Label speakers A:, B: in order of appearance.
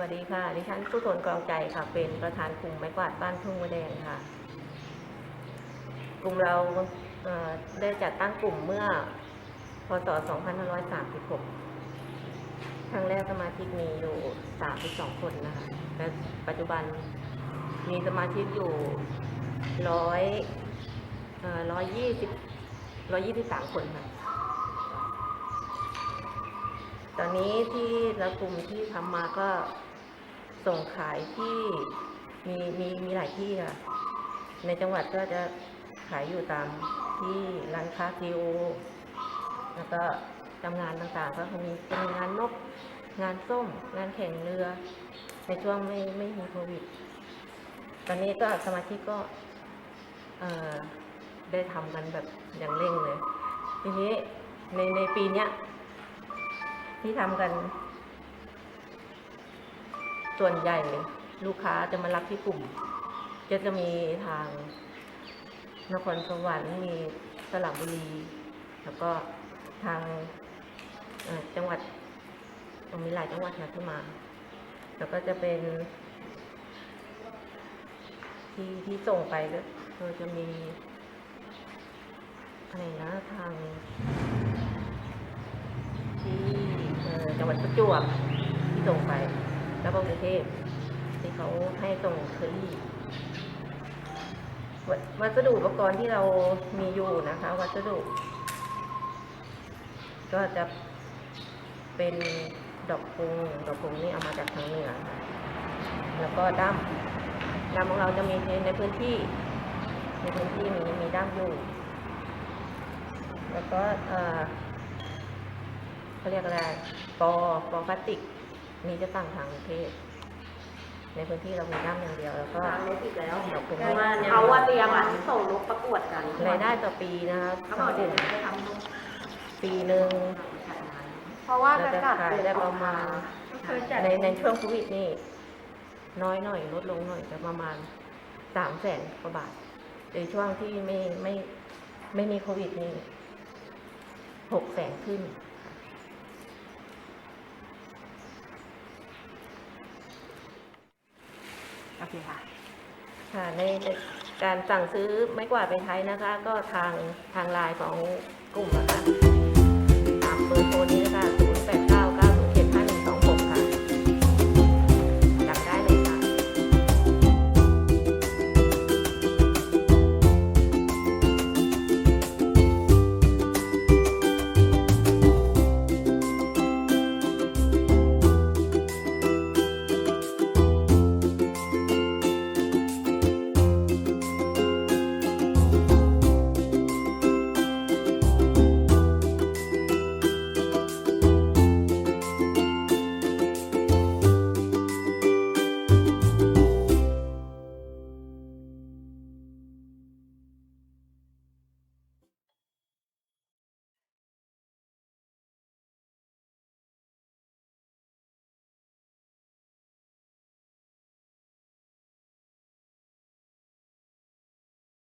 A: วัสดีค่ะ ดิฉันผู้ทนกองใจค่ะ เป็นประธานกลุ่มไม้กวาดบ้านทุ่งมะแดงค่ะ กลุ่มเราเได้จัดตั้งกลุ่มเมื่อ พศ 2536 ครั้งแรกสมาชิกมีอยู่ 32 คนนะคะ และปัจจุบันมีสมาชิกอยู่ร้อยร้อยยี่สิบร้อยยี่สิบสามคนค่ะ ตอนนี้ที่ละกลุ่มที่ทำมาก็ ส่งขายที่มีมีมีหลายที่ค่ะ ในจังหวัดก็จะขายอยู่ตามที่ร้านค้าซีโอ แล้วก็ทำงานต่างๆ ก็มีเป็นงานนก งานส้ม งานแข่งเรือ ในช่วงไม่ไม่มีโควิด ตอนนี้ก็สมาชิกก็ได้ทำกันแบบอย่างเร่งเลย ทีนี้ในในปีเนี้ยที่ทำกัน ส่วนใหญ่ลูกค้าจะมารับที่กลุ่มจะจะมีทางนครสวรรค์มีสระบุรี แล้วก็ทางจังหวัดมีหลายจังหวัดนะที่มา แล้วก็จะเป็น ที่ที่ส่งไปก็จะมีอะไรนะทาง ที่จังหวัดประจวบที่ส่งไป แล้วก็กรุงเทพที่เขาให้ส่งเคอรี่วัสดุอุปกรณ์ที่เรามีอยู่นะคะ วัสดุ ก็จะเป็นดอกพุงดอกพุงนี่เอามาจากทางเหนือค่ะแล้วก็ด้ามด้ามของเราจะมีในพื้นที่ ในพื้นที่มีมีด้ามอยู่แล้วก็เขาเรียกอะไรปอปอพลาสติก นี่จะตั้งทางประเทศในพื้นที่เรามีด้ามอย่างเดียวแล้วก็
B: ร้านเล็กอีกแล้ว
A: ดอกพุง
B: เพราะว่าเขาว่าเตรียมอะส่งนกประกวดกัน
A: รายได้ต่อปีนะครับ
B: เขาบอกเดี๋ยวจะไปทำนก
A: ปีหนึ่ง
B: เพราะว่า
A: เรา
B: จะ
A: จะ
B: จัด
A: ขายได้ประมาณ
B: เคยจัด
A: ในในช่วงโควิดนี่ น้อยหน่อยลดลงหน่อยจะประมาณสามแสนกว่าบาทในช่วงที่ไม่ไม่ไม่มีโควิดนี่หกแสนขึ้น
B: โอเคค่ะ
A: ค่ะในการสั่งซื้อไม้กวาดไปใช้นะคะ ก็ทางทางไลน์ของกลุ่มนะคะตามเบอร์โทรนี้